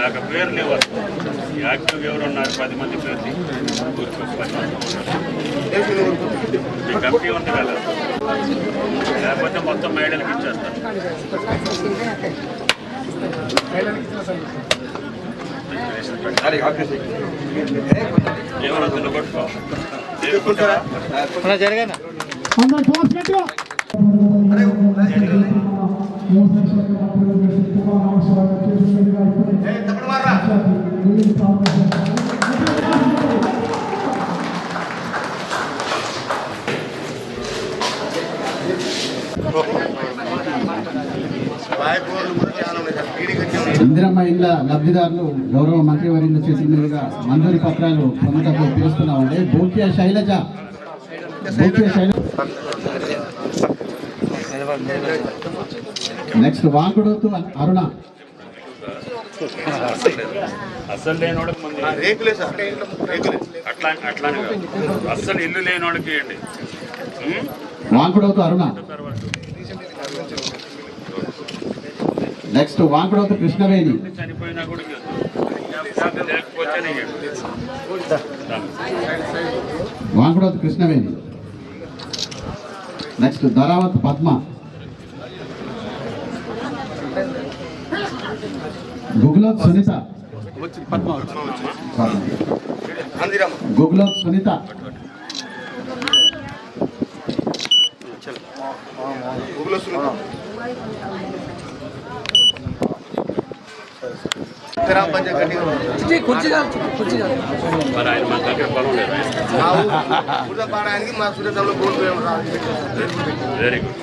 నాకు పేరు లేవు యాక్టివ్ ఎవరు ఉన్నారు? పది మంది ప్రతి. మీ కమిటీ ఉంది కదా. లేకపోతే మొత్తం మేడలకి ఇచ్చేస్తాను ఎవరు తినగొట్టుకోవాలి జరగదు ఇందిరమ్మ ఇళ్ళ లబ్ధిదారులు గౌరవ మంత్రివర్యులు చేసిన మీదుగా మంజూరు పత్రాలు పొందుటకు పిలుస్తున్నామండి భూక్య శైలజ. భూక్య శైలజ. నెక్స్ట్ వాంగుడు అరుణ. అసలు లేనోడికి ముందు రేకులే సార్ రేకులే. అట్లా అట్లానే కాదు. అస్సలు ఇల్లు లేనోడికి ఇవ్వండి? వాంకుడవుతు అరుణ. నెక్స్ట్ వాంకుడవుతు కృష్ణవేణి. చనిపోయినా కూడా వాంకుడవుతు కృష్ణవేణి. నెక్స్ట్ ధరావత్ పద్మ. గుగ్లోత్ సునీత. గుగ్లోత్ సునీత. మరి ఆయన మన దగ్గర పొలం లేదు మా ఊరు పాడడానికి మా సురేతంలో బోర్డు రాదు వెరీ గుడ్